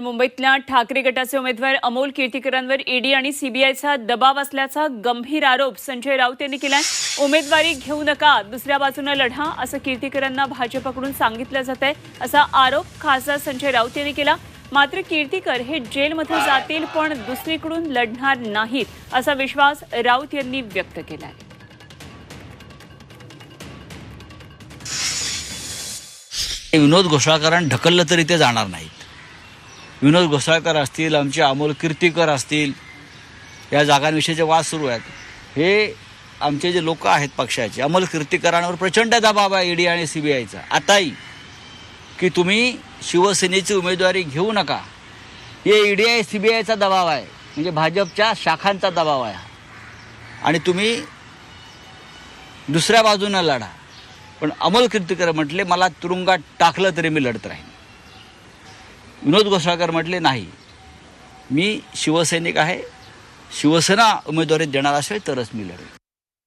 मुंबईतल्या ठाकरे गटाचे उमेदवार अमोल कीर्तीकरांवर ईडी आणि सीबीआयचा दबाव असल्याचा गंभीर आरोप संजय राऊत यांनी केलाय. उमेदवारी घेऊ नका दुसऱ्या बाजूनं लढा असं कीर्तीकरांना भाजपकडून सांगितलं जात आहे असा आरोप खासदार संजय राऊत यांनी केला. मात्र कीर्तीकर हे जेलमध्ये जातील पण दुसरीकडून लढणार नाहीत असा विश्वास राऊत यांनी व्यक्त केला आहे विनोद घोसाळकरांना ढकललं तरी ते जाणार नाहीत. विनोद घोसाळकर असतील आमचे अमोल कीर्तीकर असतील या जागांविषयीचे वाद सुरू आहेत. हे आमचे जे लोक आहेत पक्षाचे अमोल कीर्तीकरांवर प्रचंड दबाव आहे ईडी आणि आयचा. आताही की तुम्ही शिवसेनेची उमेदवारी घेऊ नका. हे ईडी आय सी बी आयचा दबाव आहे. म्हणजे भाजपच्या शाखांचा दबाव आहे. आणि तुम्ही दुसऱ्या बाजूनं लढा. पण अमोल कीर्तीकर म्हटले मला तुरुंगात टाकलं तरी मी लढत राहीन. विनोद घोसाळकर म्हटले नाही. मी शिवसैनिक आहे. शिवसेना उमेदवारी देणार असेल तरच मी लढेल.